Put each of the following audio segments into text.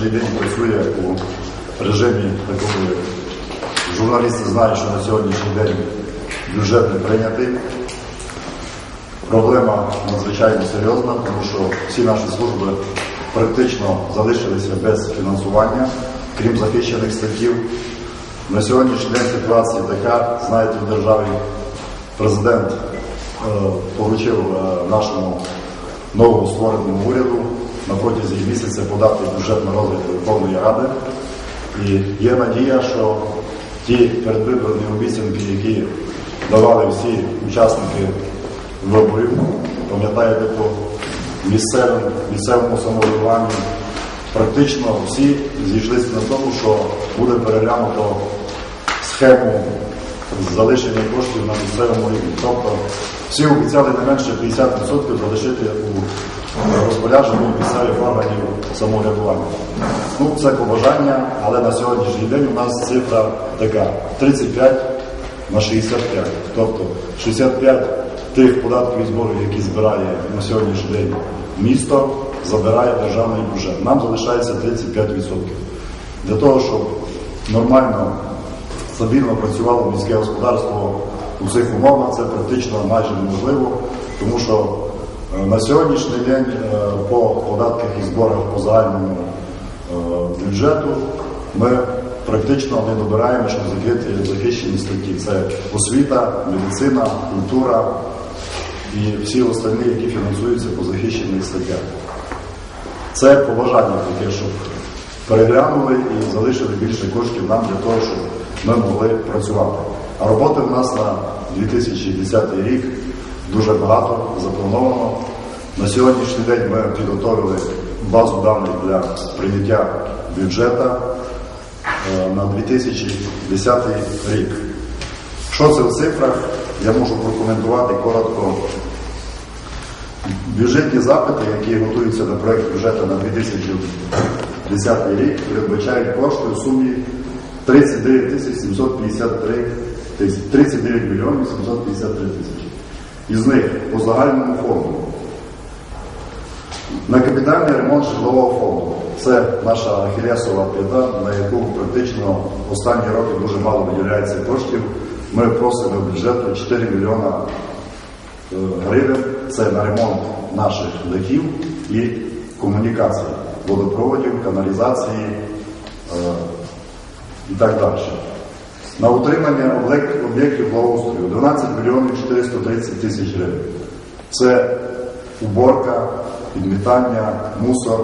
сьогоднішній день працює у режимі такого. Журналісти знають, що на сьогоднішній день бюджет не прийнятий. Проблема надзвичайно серйозна, тому що всі наші служби практично залишилися без фінансування, крім захищених статтів. На сьогоднішній день ситуація така, знаєте, в державі президент е, поручив е, нашому новому створеному уряду на протязі місяця подати бюджет на розгляд Верховної Ради. І є надія, що ті передвиборні обіцянки, які давали всі учасники виборів, пам'ятаєте, по місцевим, місцевому самоврядуванню, практично всі зійшлися на тому, що буде переглянуто схему залишення коштів на місцевому рівні. Тобто всі обіцяли не менше 50% залишити у розпорядженні місцевих органів самоврядування. Ну, це побажання, але на сьогоднішній день у нас цифра така 35 на 65. Тобто 65 тих податків і зборів, які збирає на сьогоднішній день місто, забирає державний бюджет. Нам залишається 35%. Для того, щоб нормально стабільно працювало міське господарство у цих умовах, це практично майже неможливо, тому що е, на сьогоднішній день е, по податках і зборах по загальному е, бюджету ми практично не добираємо, щоб закрити захищені статті. Це освіта, медицина, культура і всі остальні, які фінансуються по захищених статтях. Це побажання таке, щоб переглянули і залишили більше коштів нам для того, щоб ми могли працювати. А роботи в нас на 2010 рік дуже багато заплановано. На сьогоднішній день ми підготовили базу даних для прийняття бюджету е, на 2010 рік. Що це в цифрах? Я можу прокоментувати коротко. Бюджетні запити, які готуються до проєкту бюджету на 2010 рік, передбачають кошти у сумі 39 тисяч 753 тисячі, 39 мільйонів 753 тисячі. Із них по загальному фонду на капітальний ремонт житлового фонду. Це наша ахілесова п'ята, на яку практично останні роки дуже мало виділяється коштів. Ми просимо бюджету 4 мільйона е, гривень. Це на ремонт наших дахів і комунікацій, водопроводів, каналізації е, і так далі. На утримання об'єктів благоустрою 12 мільйонів 430 тисяч гривень. Це уборка, підмітання, мусор,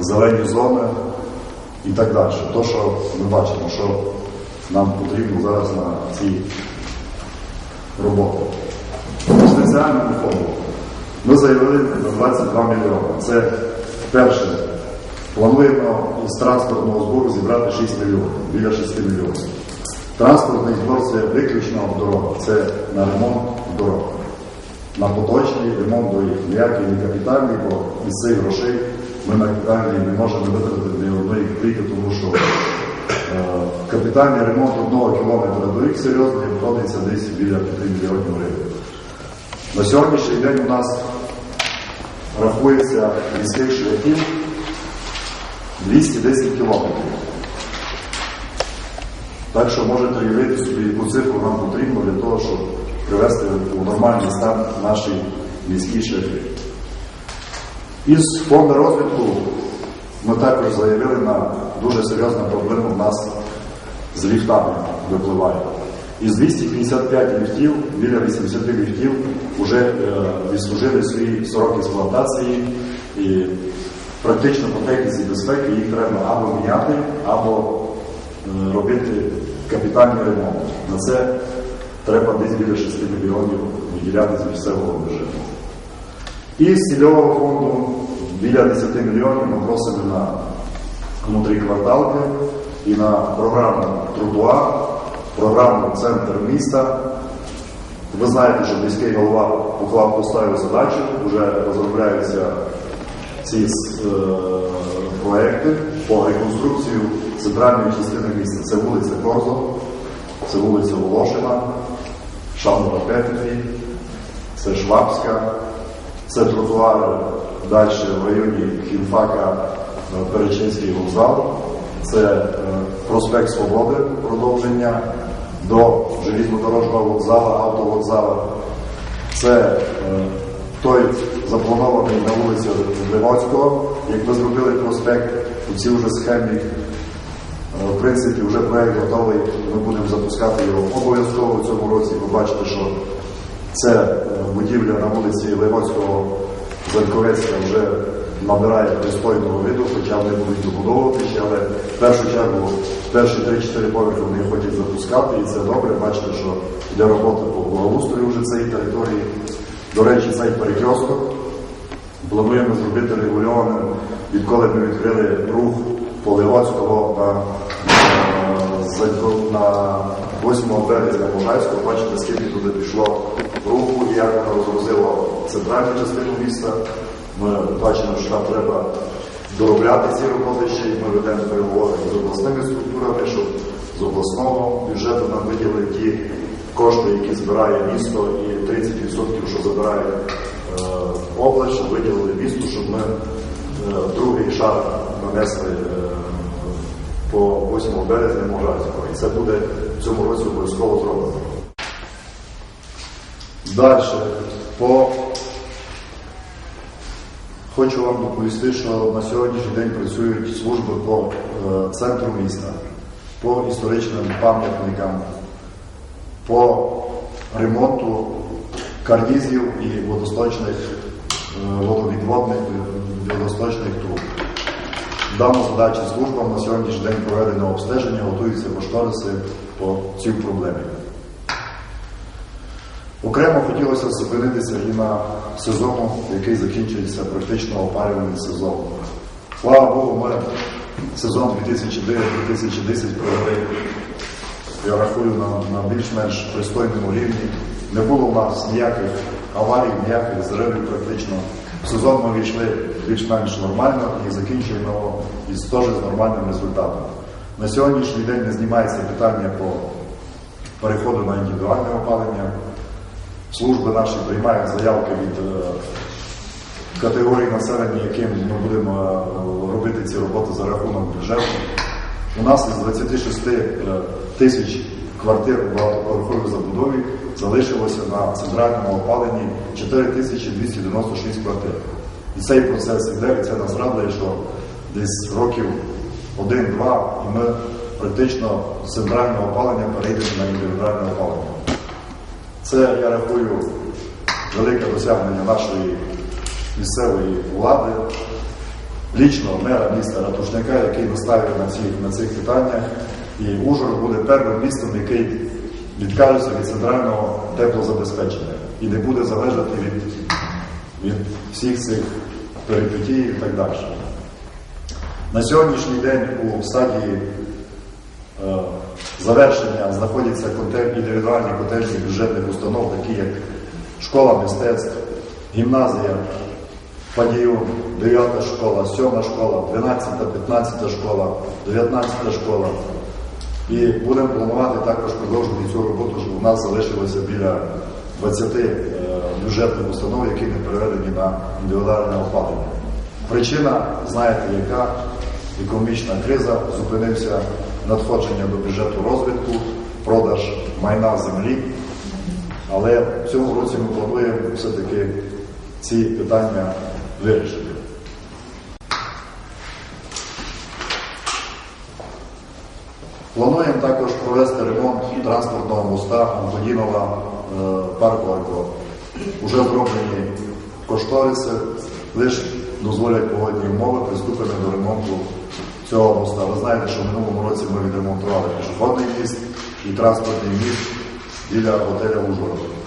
зелені зони і так далі. То, що ми бачимо, що нам потрібно зараз на цій роботі. По спеціальному фонду ми заявили на 22 мільйони. Це перше. Плануємо з транспортного збору зібрати 6 мільйонів, біля 6 мільйонів. Транспортний збор це виключно дорога, це на ремонт дорог. На поточний ремонт доріг. Ніякий не капітальний, бо із цих грошей ми на капітальний не можемо витратити ні одної копійки, тому що е, капітальний ремонт одного кілометра доріг серйозний обходиться десь біля 5 мільйонів гривень. На сьогоднішній день у нас рахується міських шляхів 210 кілометрів. Так що можете уявити собі, яку цифру нам потрібно для того, щоб привести у нормальний стан наші міські шляхи. Із фонду розвитку ми також заявили на дуже серйозну проблему в нас з ліфтами випливає. Із 255 ліфтів, біля 80 ліфтів вже е, відслужили свій срок експлуатації і практично по техніці безпеки їх треба або міняти, або е, робити капітальний ремонт. На це треба десь біля 6 мільйонів виділяти з місцевого бюджету. І з цільового фонду біля 10 мільйонів ми просимо на внутрі кварталки і на програму тротуар, програму Центр міста. Ви знаєте, що міський голова поклав поставив задачу, вже розробляються ці е, проекти по реконструкцію центральної частини міста. Це вулиця Корзо, це вулиця Волошина, Шамова Петрі, це Швабська, це тротуар далі в районі Хімфака Перечинський вокзал. Це е, проспект Свободи, продовження до желізнодорожного вокзалу, автовокзалу. Це е, той запланований на вулиці Левоцького. Як ми зробили проспект у цій вже схемі, в принципі, вже проект готовий. Ми будемо запускати його обов'язково в цьому році. Ви бачите, що це е, будівля на вулиці Левоцького Заньковецька вже набирає пристойного виду, хоча вони будуть добудовувати ще, але в першу чергу перші 3-4 поверхи вони хочуть запускати, і це добре. Бачите, що йде робота по благоустрою вже цієї території. До речі, цей перекресток плануємо зробити регульованим, відколи ми відкрили рух Поливоцького на, на, 8 березня Можайського. Бачите, скільки туди пішло руху і як воно розгрузило центральну частину міста. Ми бачимо, що там треба доробляти ці роботи ще, і ми ведемо переговори з обласними структурами, щоб з обласного бюджету нам виділили ті кошти, які збирає місто, і 30%, що забирає е, область, щоб виділили місту, щоб ми е, другий шар нанесли е, по 8 березня Можайського. І це буде в цьому році обов'язково зроблено. Далі. По... Хочу вам доповісти, що на сьогоднішній день працюють служби по е, центру міста, по історичним пам'ятникам, по ремонту карнізів і водосточних, е, водовідводних. Дану задачу службам на сьогоднішній день проведено обстеження, готуються кошториси по цій проблемі. Окремо хотілося зупинитися і на сезону, який закінчується практично опалювальний сезон. Слава Богу, ми сезон 2009-2010 провели, я рахую, на, на більш-менш пристойному рівні. Не було у нас ніяких аварій, ніяких зривів практично. В сезон ми війшли більш-менш нормально і закінчуємо із теж з нормальним результатом. На сьогоднішній день не знімається питання по переходу на індивідуальне опалення. Служби наші приймають заявки від е, категорій населення, яким ми будемо е, робити ці роботи за рахунок бюджету. У нас із 26 е, тисяч квартир у багатоповерховій забудові залишилося на центральному опаленні 4296 квартир. І цей процес іде, і це нас радує, що десь років один-два, і ми практично з центрального опалення перейдемо на індивідуальне опалення. Це, я рахую, велике досягнення нашої місцевої влади, лічно мера міста Ратушняка, який наставив на, на цих питаннях. І Ужгород буде першим містом, який відкажеться від центрального теплозабезпечення і не буде залежати від, від всіх цих перипетій і так далі. На сьогоднішній день у стадії е, завершення знаходяться індивідуальні котельні бюджетних установ, такі як школа мистецтв, гімназія, Падіюн, 9 школа, 7 школа, 12, 15 школа, 19 школа. І будемо планувати також продовжити цю роботу, щоб у нас залишилося біля 20 е, бюджетних установ, які не переведені на індивідуальне опалення. Причина, знаєте, яка економічна криза, зупинився надходження до бюджету розвитку, продаж майна землі. Але в цьому році ми плануємо все-таки ці питання вирішити. Плануємо також провести ремонт транспортного моста Антонінова парку Арко. Уже зроблені кошториси, лише дозволять погодні умови, приступимо до ремонту цього моста. Ви знаєте, що в минулому році ми відремонтували пішохідний міст і транспортний міст біля готеля Ужгород.